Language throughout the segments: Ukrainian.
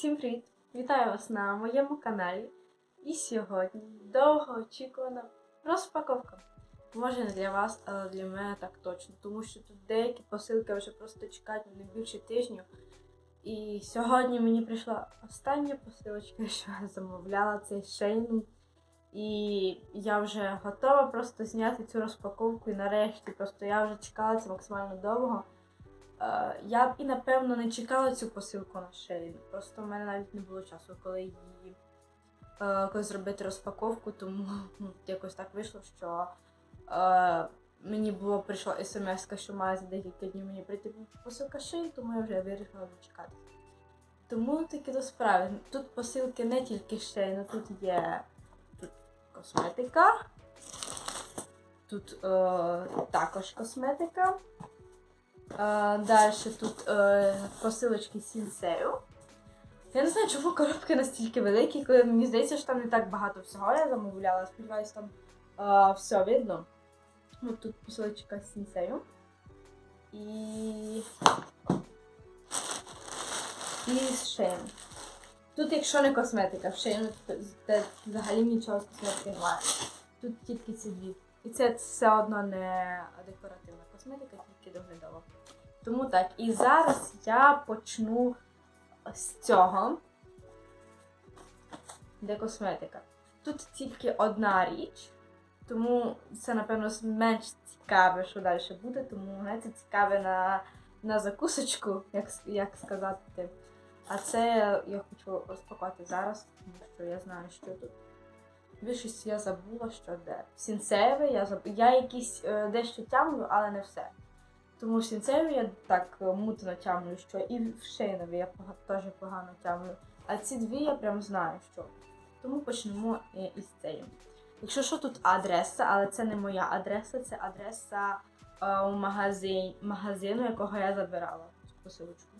Всім привіт! Вітаю вас на моєму каналі. І сьогодні довгоочікувана розпаковка. Може не для вас, але для мене так точно. Тому що тут деякі посилки вже просто чекають не більше тижню. І сьогодні мені прийшла остання посилочка, що я замовляла цей шейн. І я вже готова просто зняти цю розпаковку. І нарешті просто я вже чекала це максимально довго. Е, Я б і напевно не чекала цю посилку на шею. Просто в мене навіть не було часу, коли її е, коли зробити розпаковку, тому ну, якось так вийшло, що е, мені було прийшла смс, що має за декілька днів мені прийти посилка шиї, тому я вже вирішила дочекати. Тому таки до справи. Тут посилки не тільки шейно, тут є тут косметика, тут е, також косметика. Е, Далі тут е, посилочки сінсею. Я не знаю, чому коробки настільки великі, коли мені здається, що там не так багато всього я замовляла. Сподіваюсь, там е, все видно. От тут посилочка сінсею. І. І з. Тут, якщо не косметика, в шеєм взагалі нічого з косметики немає. Тут тільки ці дві. І це все одно не декоративна косметика, тільки доглядова. Тому так, і зараз я почну з цього, де косметика. Тут тільки одна річ, тому це, напевно, менш цікаве, що далі буде, тому знаєте, цікаве на, на закусочку, як, як сказати. А це я хочу розпакувати зараз, тому що я знаю, що тут. Більшість я забула, що де. Сінцеве я заб... Я якісь е, дещо тямлю, але не все. Тому сінцеві я так е, мутно тямлю, що і в шейнові я теж погано тямлю. А ці дві я прям знаю, що. Тому почнемо е, із цієї. Якщо що, тут адреса, але це не моя адреса, це адреса е, у магазин... магазину, якого я забирала цю посилочку.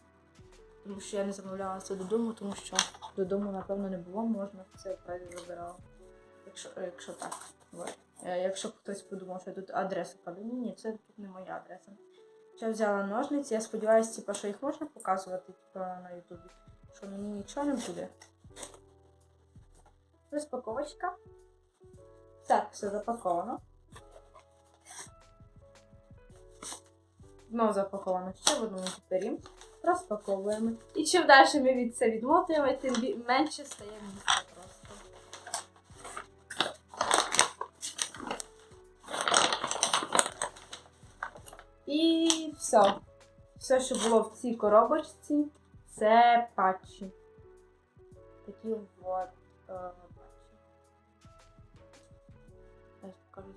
Тому що я не замовляла це додому, тому що додому, напевно, не було, можна це правильно забирала. Якщо, якщо так. Якщо хтось подумав, що тут адреса падає, ні, ні, це тут не моя адреса. Я взяла ножниці, я сподіваюся, типу, що їх можна показувати типу, на Ютубі, що мені нічого не буде. Розпаковочка. Так, все запаковано. Знову запаковано ще в одному папері. Розпаковуємо. І чим далі ми від це відмотуємо, тим менше стає місця І все. Все, що було в цій коробочці, це патчі. Такі от е, патчі. Зараз покажу.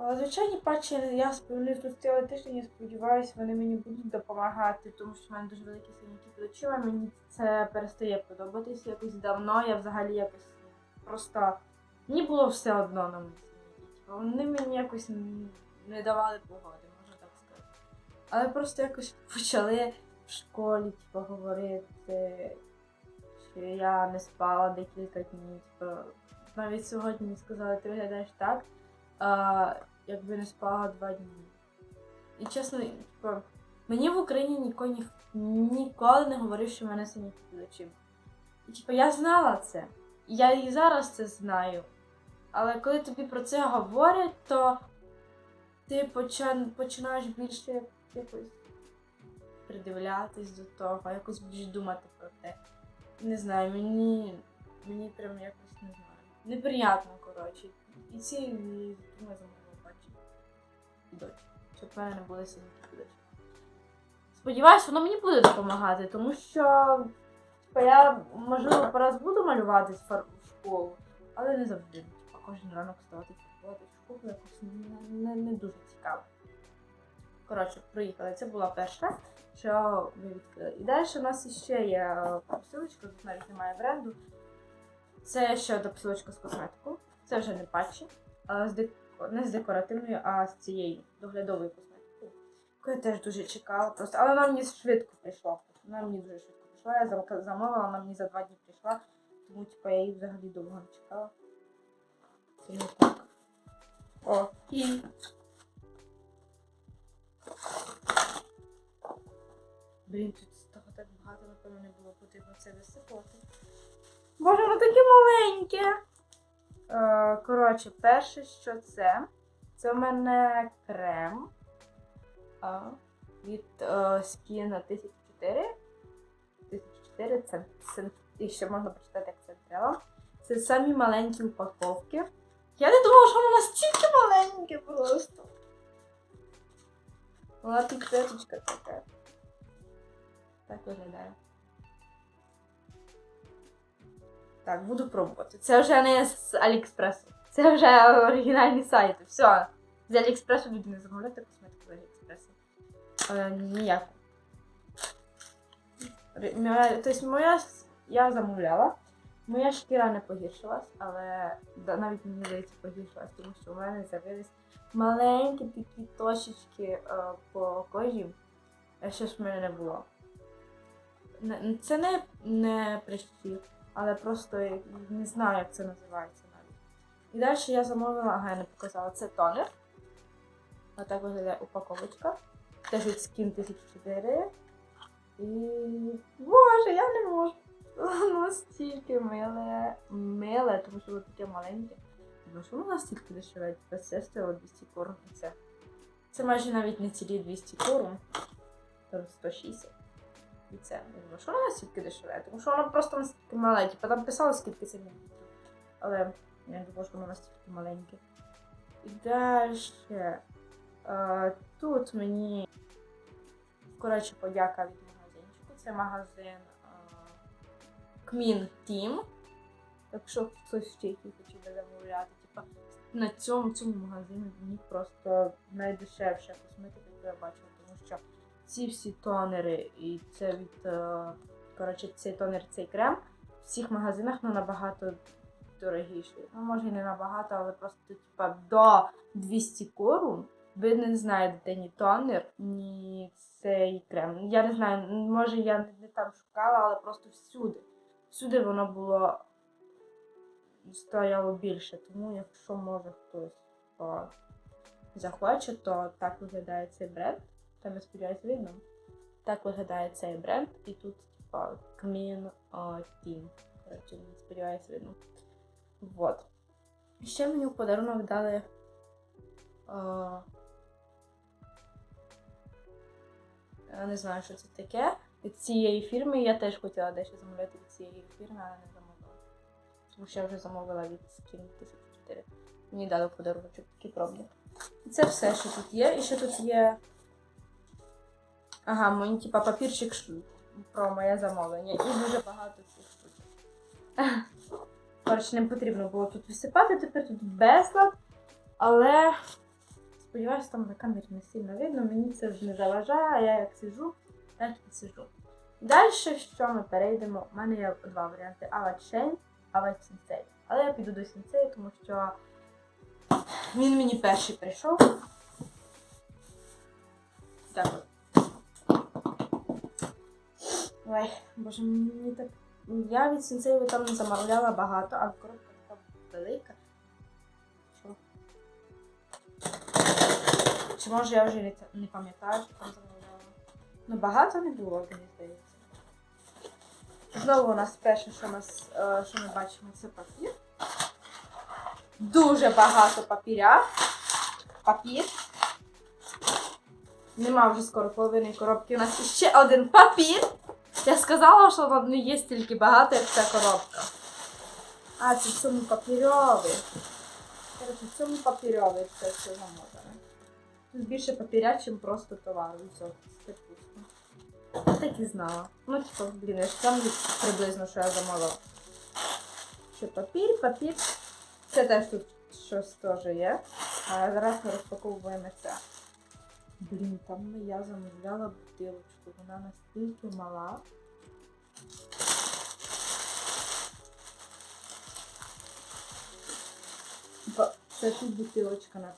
Е, Звичайні патчі я сподіваюся тут цілий тиждень, я сподіваюся, вони мені будуть допомагати, тому що в мене дуже великі синяки під очима. Мені це перестає подобатися якось давно. Я взагалі якось просто мені було все одно на синяки. Типу, вони мені якось не давали погоди, можна так сказати. Але просто якось почали в школі, типу, говорити, що я не спала декілька днів. Типу, навіть сьогодні мені сказали, ти виглядаєш так а, якби не спала два дні. І чесно, типу, мені в Україні ніко, ні, ніколи не говорив, що в мене синяки під очима. І типу, я знала це. І я і зараз це знаю. Але коли тобі про це говорять, то ти починаєш більше якось придивлятись до того, якось більш думати про те. Не знаю, мені, мені прям якось не знаю. Неприятно, коротше. І ці думаю, бачу. І дочі. Щоб в мене не були під. Сподіваюсь, воно мені буде допомагати, тому що типу, я, можливо, пораз буду малювати в школу, але не завжди. Кожен ранок вставати фарбувати в школу якось не, не, не дуже цікаво. Коротше, проїхали. Це була перша, що ми відкрили. І далі у нас ще є посилочка, тут навіть немає бренду. Це ще одна посилочка з косметикою. Це вже не патчі, з деко- не з декоративною, а з цією доглядовою косметикою, яку я теж дуже чекала. Просто, але вона мені швидко прийшла. Вона мені дуже швидко прийшла. Я замовила, вона мені за два дні прийшла, тому типу, я її взагалі довго не чекала і отак. О, і. Блін, тут того так багато, напевно, не було потрібно це висипати. Боже, воно таке маленьке. Е, коротше, перше, що це, це в мене крем від е, Skin 1004. 1004 це, це і ще можна прочитати, як це треба. Це самі маленькі упаковки. Я не думала, що воно настільки маленьке просто. Вона піксеточка така. Так виглядає. Так, буду пробувати. Це вже не з Аліекспресу. Це вже оригінальні сайти. Все. З Аліекспресу люди не замовляти косметику з Аліекспресу. Е, ніяку. Тобто моя я замовляла. Моя шкіра не погіршилась, але навіть мені здається погіршилась, тому що у мене з'явились маленькі такі точечки е, по кожі. А що ж в мене не було. Це не, не прищі, але просто не знаю, як це називається навіть. І далі я замовила, ага, я не показала, це тонер. Отак виглядає упаковочка. Теж від Skin 1004. І. Боже, я не можу. Воно настільки миле. Миле, тому що воно таке маленьке. Ну що воно настільки дешеве? Це стоїло 200 корм. Це. Це майже навіть не цілі 200 корм. Там 160. І це. Думаю, що воно настільки дешеве? Тому що воно просто настільки мале. Типа там писало скільки це мілілітрів. Але я думаю, що воно настільки маленьке. І далі. Тут мені коротше подяка від магазинчику. Це магазин Кмін Тім. Якщо хтось ще який хотів замовляти, типа на цьому, цьому магазині мені просто найдешевша косметика, яку я бачила, тому що ці всі тонери і це від е, коротше, цей тонер, цей крем в всіх магазинах ну, набагато дорогіший. Ну, може і не набагато, але просто типа до 200 корун ви не знайдете ні тонер, ні цей крем. Я не знаю, може я не там шукала, але просто всюди. Всюди воно було стояло більше. Тому якщо може хтось захоче, то так виглядає цей бренд. Там я сподіваюся видно. Так виглядає цей бренд. І тут, типа, Кмін Тім. Коротше, сподіваюся, видно. Вот. Ще мені в подарунок дали. О, я не знаю, що це таке. Від цієї фірми я теж хотіла дещо замовляти від цієї фірми, але не замовила. Тому що я вже замовила від Skin 1004. Мені дали подарунок такий пробник. І це все, що тут є. І ще тут є. Ага, мені типа папірчик про моє замовлення. І дуже багато цих штучок. Коротше, не потрібно було тут висипати, тепер тут безлад. Але сподіваюся, там на камері не сильно видно, мені це вже не заважає, а я як сижу, так і сижу. Далі, що ми перейдемо, у мене є два варіанти: Ава Чень, Ава Сінцей. Але я піду до Сінцею, тому що він мені перший прийшов. Так от. Ой, боже, мені так. Я від Сінцею там не замовляла багато, але коробка така велика. Що? Чи може я вже не пам'ятаю, що там замовляла. Ну багато не було, мені здається. Знову у нас перше, що, нас, е, що ми бачимо, це папір. Дуже багато папіря. Папір. Нема вже скоро половини коробки. У нас ще один папір. Я сказала, що тут не є стільки багато, як ця коробка. А, це в цьому папірьовий. Коротше, в цьому папірьовий все, що замотане. Тут більше папіря, чим просто товару. Все, і знала. Ну, типу, блін, я ж там приблизно, що я замовила. Що папір, папір. Це теж тут щось теж є. А зараз ми розпаковуємо це. Блін, там я замовляла бутилочку. Вона настільки мала. Це тут бутилочка на.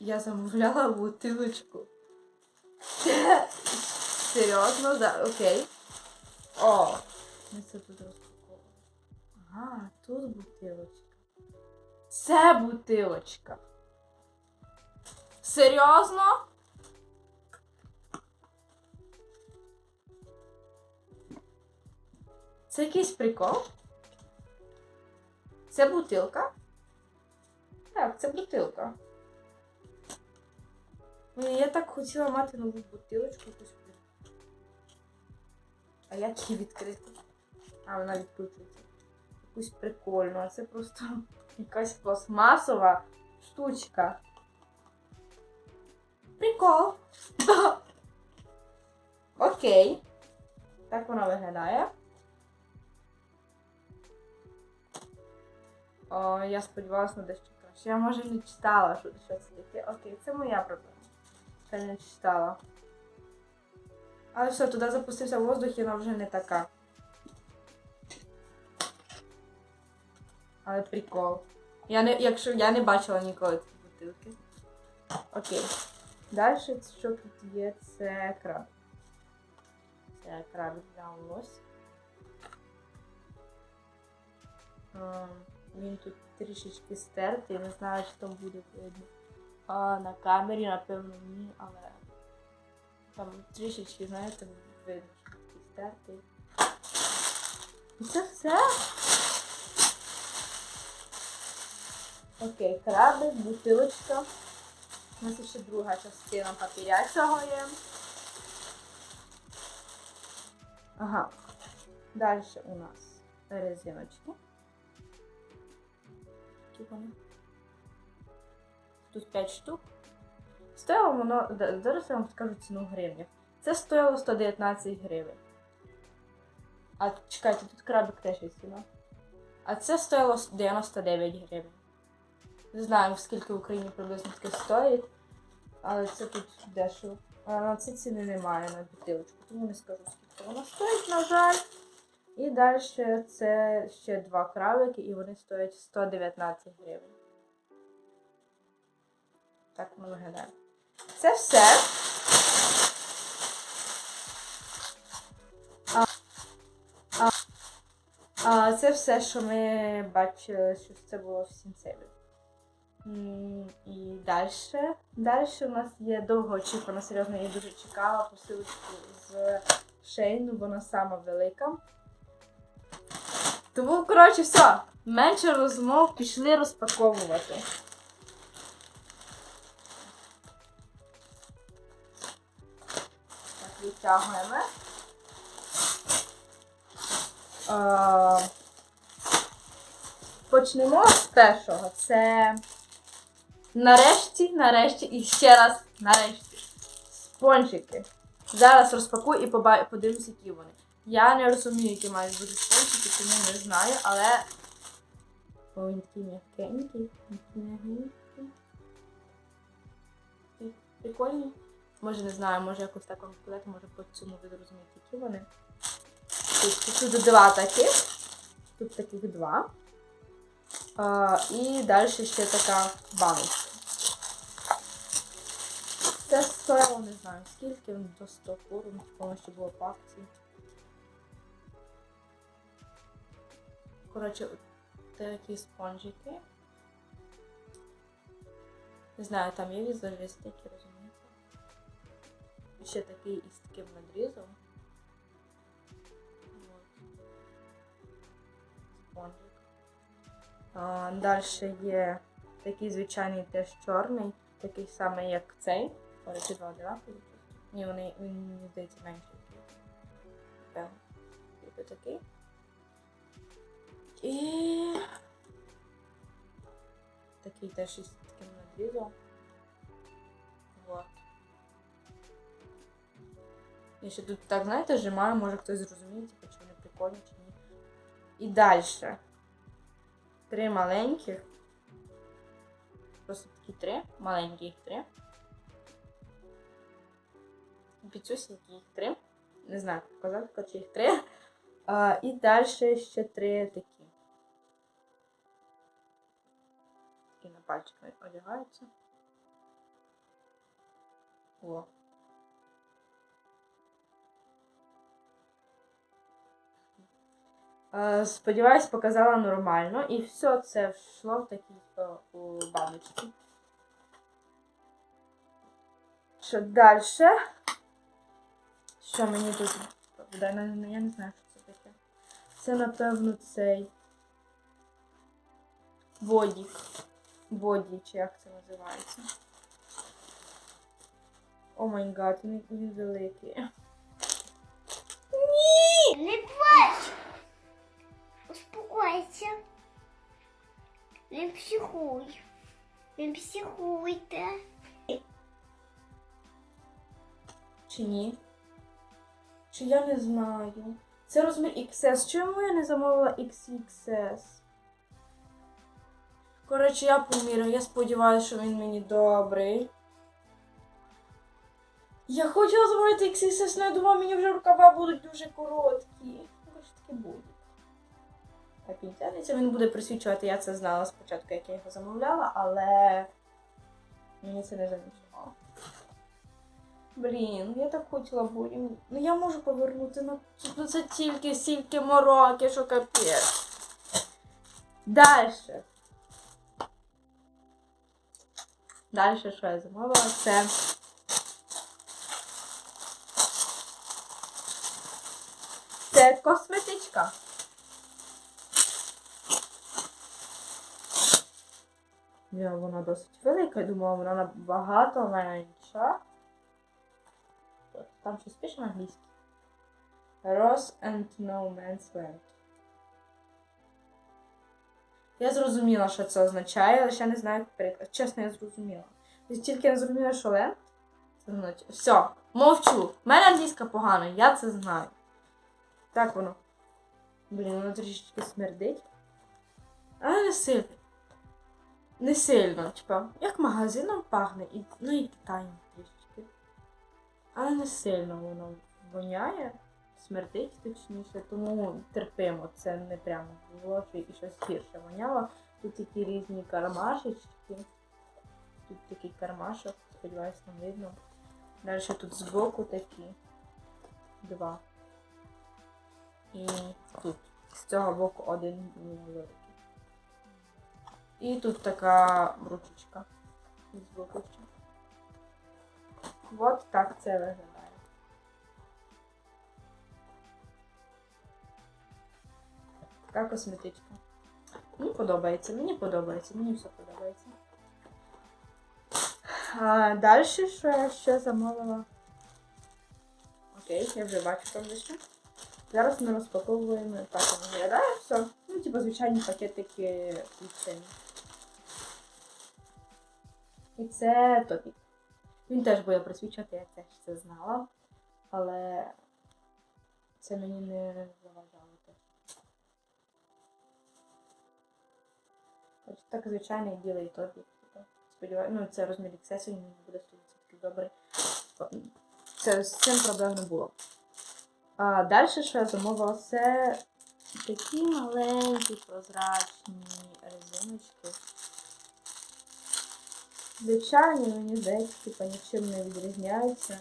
Я замовляла бутилочку? Серйозно, да, окей. О! Ми це тут розпаковуємо. Ага, тут бутилочка. Це бутилочка. Серйозно? Це якийсь прикол? Це бутилка? Так, це бутилка. Я так хотіла мати нову бутилочку якусь. А як її відкрити? А, вона відкручується. Якусь прикольну, а це просто якась пластмасова штучка. Прикол. Окей. Так вона виглядає. О, я сподівалася на дещо краще. Я може не читала, що це таке. Окей, це моя проблема. Я не. Але все, туди запустився воздух і вона вже не така. Але прикол. Я не, якщо я не бачила ніколи ці бутилки. Окей. Далі, що тут є, це краб. Це крабик для Він тут трішечки стертий, не знаю, чи там буде видно. А, на камері, напевно, ні, але там трішечки, знаєте, видно, що такий стертий. І це все. Окей, крабик, бутилочка. У нас ще друга частина папіря цього є. Ага. Далі у нас резиночки. Які вони? Тут 5 штук. Стояло воно, зараз я вам скажу ціну в гривнях. Це стояло 119 гривень. А чекайте, тут крабик теж є ціна. А це стояло 99 гривень. Не знаю, скільки в Україні приблизно таке стоїть, але це тут дешево. А на ці ціни немає на бутилочку, тому не скажу, скільки вона стоїть, на жаль. І далі це ще два крабики, і вони стоять 119 гривень. Так воно виглядає. Це все. А, а, а, це все, що ми бачили, що це було в сінцеві. І далі. Далі у нас є довгоочікувана, серйозно, я дуже чекала посилочку з Шейну, вона сама велика. Тому, коротше, все. Менше розмов пішли розпаковувати. Так. Е, Почнемо з першого. Це нарешті, нарешті і ще раз нарешті. Спончики. Зараз розпакую і поба- які вони. Я не розумію, які мають бути спончики, тому не знаю, але. О, він такий м'якенький. Такий Прикольний. Може не знаю, може якось так вам сказати, може по цьому ви зрозумієте, які вони. Тут, тут два таких. Тут таких два. А, і далі ще така баночка. Це стоїло, не знаю, скільки до 100 фуру, тому що було по акції. Коротше, такі спонжики. Не знаю, там є візажистики, розумієте? Ще такий із таким надрізом. Спонжик. А, Далі є такий звичайний теж чорний, такий самий, як цей. Коротше, два одинакові. Ні, вони, він, мені здається, менший. Типу такий. І такий теж із таким надрізом. Я ще тут так, знаєте, зжимаю, може хтось зрозуміє, типу, чи вони прикольні, чи ні. І далі. Три маленьких. Просто такі три. Маленькі їх три. Піцюсінькі їх три. Не знаю, показати, коротше, їх три. А, і далі ще три такі. Такі на пальчик одягаються. О. Сподіваюсь, показала нормально. І все це війшло в такі е, баночки. Що далі? Що мені тут. Я не знаю, що це таке. Це, напевно, цей. Водік. Воді, чи як це називається. О май гад, він, великий. Не плач. Успокойся. Не психуй. Не психуйте. Чи ні? Чи я не знаю. Це розмір XS. Чому я не замовила XXS? Коротше, я поміряю. Я сподіваюся, що він мені добрий. Я хотіла замовити XXS, але я думала, мені вже рукава будуть дуже короткі. Коротше, таке буде. Так, він тягнеться, він буде присвічувати, я це знала спочатку, як я його замовляла, але мені це не замічало. Блін, я так хотіла бою. Ну я можу повернути на ну, це тільки стільки мороки, що капець. Дальше. Дальше, що я замовила, це. Це косметичка. Я, вона досить велика, я думала, вона набагато менша. Там щось пише на англійській. Ross and No Man's Land. Я зрозуміла, що це означає, але ще не знаю, як переклад. Чесно, я зрозуміла. Тобто Тільки я зрозуміла, що Land. Це. Все, мовчу. У мене англійська погана, я це знаю. Так воно. Блін, воно трішечки смердить. Але не сильно. Не сильно, типа, як магазином пахне, і, ну і Китаєм трішечки. Але не сильно воно воняє, смердить точніше, тому терпимо. Це не прямо було і щось гірше воняло. Тут такі різні кармашечки. Тут такий кармашок, сподіваюсь, там видно. Далі тут збоку такі два. І тут. З цього боку один великий. І тут така ручечка. З боку. От так це виглядає. Така косметичка. Мені подобається, мені подобається, мені все подобається. А, далі що я ще замовила? Окей, я вже бачу там дещо. Зараз ми розпаковуємо так виглядає все. Ну, типу, звичайні пакетики відчинні. І це топік. Він теж буде присвічувати, я теж це знала. Але це мені не заважало теж. Так звичайний білий топік. Сподіваюся, ну це розмір XS, мені буде 100% добрий. Це з цим проблем не було. А далі, що я замовила, це такі маленькі прозрачні резиночки. Звичайні, мені здається, типа нічим не відрізняються.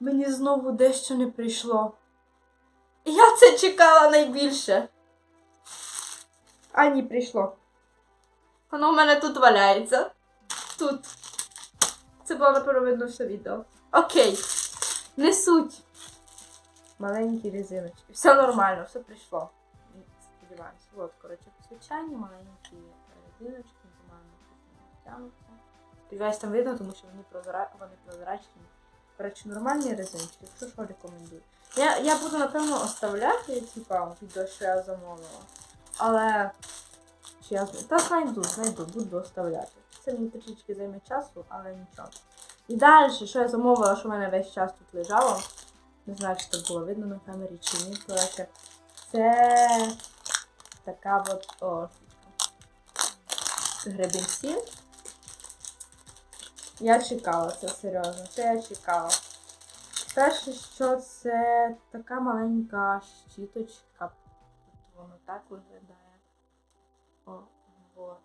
Мені знову дещо не прийшло. Я це чекала найбільше. А ні, прийшло. Воно в мене тут валяється. Тут. Це було напевно все відео. Окей. Несуть. Маленькі резиночки. Все нормально, все прийшло. Сподіваюся. От, коротше, звичайні маленькі резиночки, по-моєму, тягнуться. Сподіваюсь, там видно, тому що вони, прозра... вони прозрачні. Коротше, нормальні резиночки, якщо що рекомендую. Я, я буду, напевно, оставляти, типа, відео, що я замовила. Але. Чи я? Та знайду, знайду, буду оставляти. Це мені трішечки займе часу, але нічого. І далі, що я замовила, що в мене весь час тут лежало. Не знаю, чи це було видно на камері чи ні. Коротше, це така от о, гребінці. Я чекала це серйозно. Це я чекала. Перше, що це така маленька щіточка. Воно так виглядає. О, вот.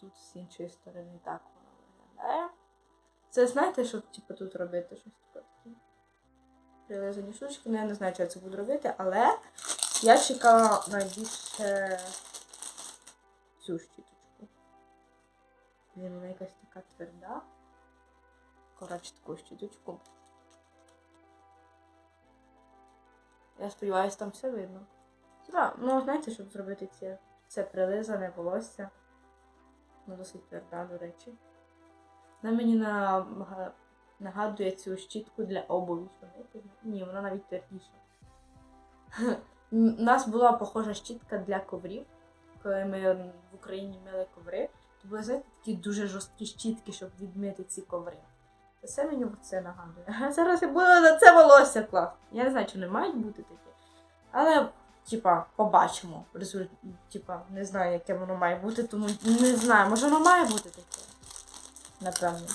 Тут з іншої сторони так воно виглядає. Це знаєте, щоб типу, тут робити щось таке? Прилежані штучки, ну я не знаю, що я це буду робити, але я чекала найбільше цю щіточку. Блін, вона якась така тверда. Коротше, таку щіточку. Я сподіваюся, там все видно. Типа, ну знаєте, щоб зробити це, це прилизане волосся. Ну, досить тверда, до речі. Вона мені на... нагадує цю щітку для обуві. Ні, вона навіть твердіша. У нас була похожа щітка для коврів, коли ми в Україні мили коври. То були, знаєте, такі дуже жорсткі щітки, щоб відмити ці коври. Це мені це нагадує. Зараз я буду на це волосся класти. Я не знаю, чи не мають бути такі. Але, типа, побачимо. Типа, не знаю, яке воно має бути, тому не знаю, може воно має бути таке. Напевно.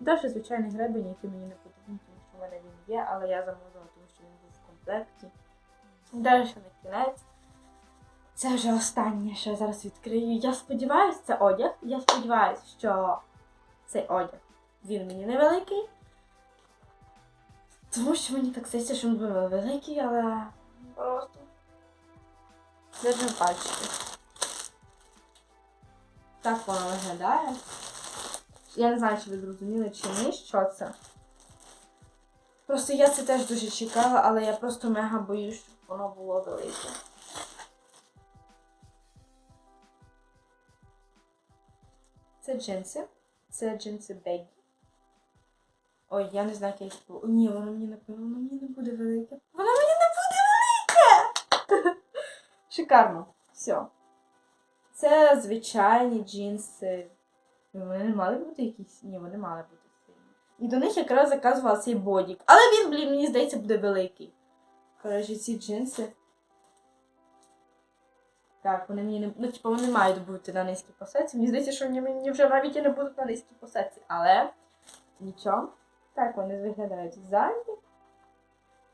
Далі звичайний гребень, який мені не потрібен, тому що в мене він є, але я замовила, тому що він був в комплекті. Далі на кінець. Це вже останнє, що я зараз відкрию. Я сподіваюся, це одяг. Я сподіваюся, що цей одяг він мені невеликий. Тому що мені так здається, що він буде великий, але просто. Держим пальчики. Так воно виглядає. Я не знаю, чи ви зрозуміли, чи ні, що це. Просто я це теж дуже чекала, але я просто мега боюсь, щоб воно було велике. Це джинси. Це джинси Бегі. Ой, я не знаю, як їх спо- Ні, воно мені напевно, воно мені не буде велике. Воно мені не буде велике! Шикарно. Все. Це звичайні джинси. Вони не мали бути якісь. Ні, вони мали бути сильні. І до них якраз заказувала цей бодік. Але він, блін, мені здається, буде великий. Коротше, ці джинси. Так, вони мені не. Ну, типу, вони мають бути на низькій посадці. Мені здається, що вони мені вже навіть і не будуть на низькій посадці. Але нічого. Так вони виглядають ззаді.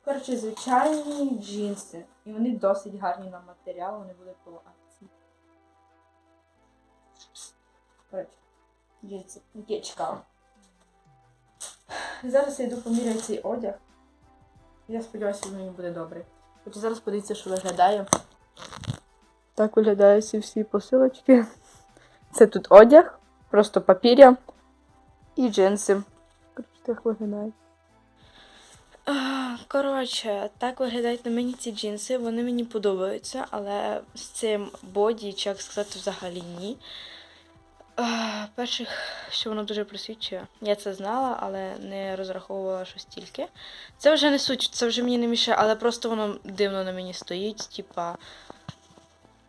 Коротше, звичайні джинси. І вони досить гарні на матеріал, вони були по акції. Коротше, джинси, які я чекала. Зараз я йду поміряю цей одяг. Я сподіваюся, що мені буде добре. Хоча зараз подивіться, що виглядає. Так виглядають всі посилочки. Це тут одяг, просто папір'я і джинси. Так виглядають. Коротше, так виглядають на мені ці джинси. Вони мені подобаються, але з цим боді, чи як сказати, взагалі ні. Перших, що воно дуже просвічує. Я це знала, але не розраховувала, що стільки. Це вже не суть, це вже мені не мішає, але просто воно дивно на мені стоїть. Типа,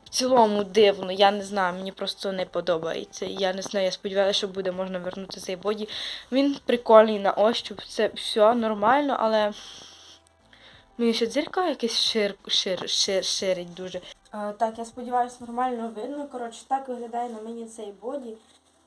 в цілому дивно, я не знаю, мені просто не подобається. Я не знаю, я сподіваюся, що буде можна вернути цей боді. Він прикольний на ощуп, це все нормально, але мені ще дзеркало якесь шир, шир, шир, ширить дуже. Так, я сподіваюся, нормально видно. Коротше, так виглядає на мені цей боді.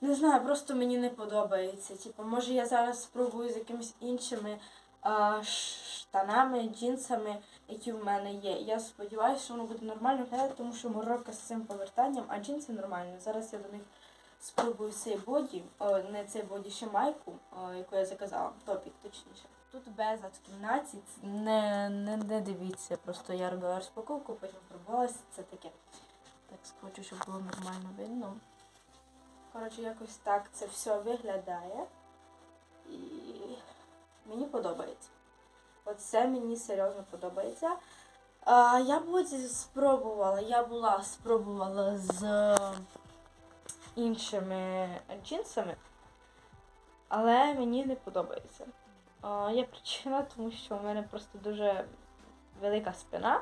Не знаю, просто мені не подобається. Типу, може я зараз спробую з якимись іншими а, штанами, джинсами, які в мене є. Я сподіваюся, що воно буде нормально виглядати, тому що морока з цим повертанням, а джинси нормально. Зараз я до них спробую цей боді, о, не цей боді, ще майку, о, яку я заказала, топік точніше. Тут безлад в кімнаті, не, не, не дивіться, просто я робила розпаковку, потім пробувалася, це таке. Так скочу, щоб було нормально видно. Коротше, якось так це все виглядає. І мені подобається. Оце мені серйозно подобається. А, я боді спробувала, я була спробувала з іншими джинсами, але мені не подобається. Є причина, тому що в мене просто дуже велика спина.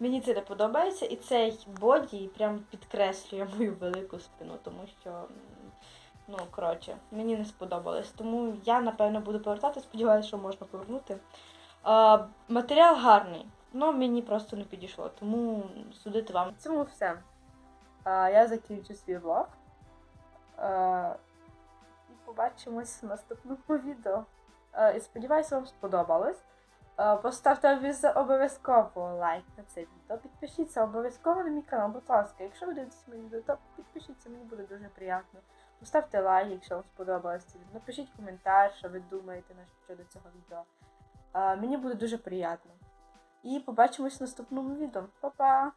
Мені це не подобається, і цей боді прям підкреслює мою велику спину, тому що, ну, коротше, мені не сподобалось. Тому я, напевно, буду повертати, сподіваюся, що можна повернути. А, матеріал гарний, але мені просто не підійшло, тому судити вам. В цьому все. А, я закінчу свій влог. А, і побачимось в наступному відео. Е, І сподіваюся, вам сподобалось. Е, Поставте обов'язково лайк на це відео. Підпишіться обов'язково на мій канал, будь ласка. Якщо ви дивитесь моє відео, то підпишіться, мені буде дуже приємно. Поставте лайк, якщо вам сподобалось це відео. Напишіть коментар, що ви думаєте щодо цього відео. Е, Мені буде дуже приємно. І побачимось в наступному відео. Па-па!